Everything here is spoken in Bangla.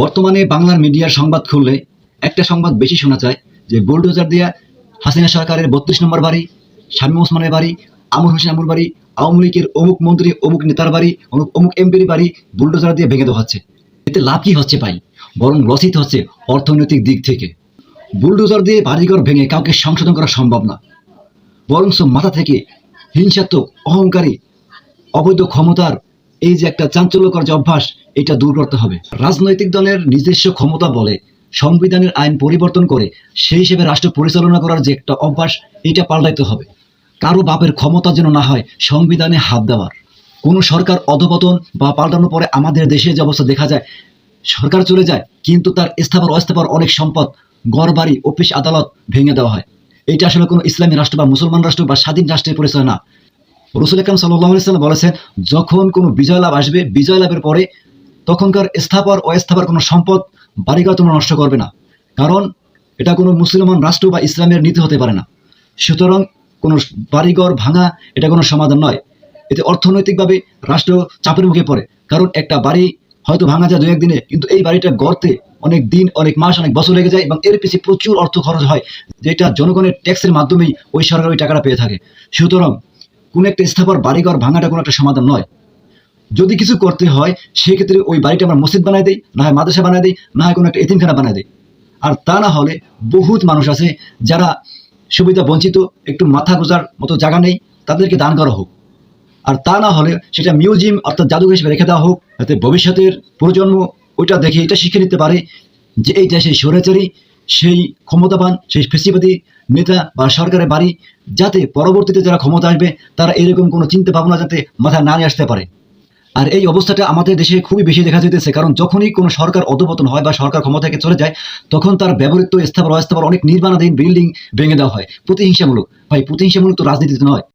বর্তমানে বাংলার মিডিয়ার সংবাদ খুললে একটা সংবাদ বেশি শোনা যায়, যে বুলডোজার দিয়া হাসিনা সরকারের বত্রিশ নম্বর বাড়ি, শামীম ওসমানের বাড়ি, আমর হোসেন আমুর বাড়ি, আওয়ামী লীগের অমুক মন্ত্রী, অমুক নেতার বাড়ি, অমুক অমুক এমপির বাড়ি বুলডোজার দিয়ে ভেঙে দেওয়া হচ্ছে। এতে লাভ কি হচ্ছে ভাই? বরং লসিত হচ্ছে অর্থনৈতিক দিক থেকে। বুলডোজার দিয়ে বাড়িঘর ভেঙে কাউকে সংশোধন করা সম্ভব না। বরং মাথা থেকে হিংসাত্মক, অহংকারী, অবৈধ ক্ষমতার এই যে একটা চাঞ্চল্যকর যে অভ্যাস, এটা দূর করতে হবে। রাজনৈতিক দলের নিজস্ব ক্ষমতা বলে সংবিধানের আইন পরিবর্তন করে সেই হিসেবে রাষ্ট্র পরিচালনা করার যে একটা অভ্যাস, এটা পাল্টাইতে হবে। কারও বাপের ক্ষমতা যেন না হয়, সংবিধানে হাত দেওয়ার। কোনো সরকার অধপতন বা পাল্টানোর পরে আমাদের দেশে যে অবস্থা দেখা যায়, সরকার চলে যায়, কিন্তু তার স্থাপর অস্থাপর অনেক সম্পদ গড় বাড়ি অফিস, আদালত ভেঙে দেওয়া হয়। এটা আসলে কোনো ইসলামী রাষ্ট্র বা মুসলমান রাষ্ট্র বা স্বাধীন রাষ্ট্রের পরিচয় না। রসুল ইকরাম সাল্লাহ সাল্লাম বলেছেন, যখন কোনো বিজয় লাভ আসবে বিজয় লাভের পরে তখনকার স্থাপর অস্থাপর কোনো সম্পদ, বাড়িঘর তোমরা নষ্ট করবে না। কারণ এটা কোনো মুসলমান রাষ্ট্র বা ইসলামের নীতি হতে পারে না। সুতরাং কোনো বাড়িঘর ভাঙা, এটা কোনো সমাধান নয়। এতে অর্থনৈতিকভাবে রাষ্ট্র চাপের মুখে পড়ে। কারণ একটা বাড়ি হয়তো ভাঙা যায় দু একদিনে কিন্তু এই বাড়িটা গড়তে অনেক দিন, অনেক মাস, অনেক বছর লেগে যায় এবং এর পিছিয়ে প্রচুর অর্থ খরচ হয়, যেটা জনগণের ট্যাক্সের মাধ্যমেই ওই সরকার ওই টাকাটা পেয়ে থাকে। সুতরাং কোনো একটা স্থাপর বাড়িঘর ভাঙাটা কোনো একটা সমাধান নয়। যদি কিছু করতে হয়, সেক্ষেত্রে ওই বাড়িটা আমরা মসজিদ বানাই দিই, না হয় মাদ্রাসা বানাই দিই, না হয় কোনো একটা এতিমখানা বানাই দিই। আর তা না হলে বহুত মানুষ আছে যারা সুবিধা বঞ্চিত, একটু মাথা গোজার মতো জায়গা নেই, তাদেরকে দান করা হোক। আর তা না হলে সেটা মিউজিয়াম অর্থাৎ জাদুঘর হিসেবে রেখে দেওয়া হোক যাতে ভবিষ্যতের প্রজন্ম ওইটা দেখে এটা শিখে নিতে পারে যে এই দেশে স্বৈরাচারী, সেই ক্ষমতাবান, সেই ফেসিবাদী নেতা বা সরকারের বাড়ি যাতে পরবর্তীতে যারা ক্ষমতা আসবে, তারা এরকম কোনো চিন্তা ভাবনা যাতে মাথায় না নিয়ে আসতে পারে। আর এই অবস্থাটা আমাদের দেশে খুবই বেশি দেখা যেতেছে কারণ যখনই কোনো সরকার অধপতন হয় বা সরকার ক্ষমতাকে চলে যায়, তখন তার ব্যবহৃত স্থাপন, অস্থাপন অনেক নির্মাণাধীন বিল্ডিং ভেঙে দেওয়া হয়। প্রতিহিংসামূলক। ভাই, প্রতিহিংসামূলক তো রাজনীতিতে নয়।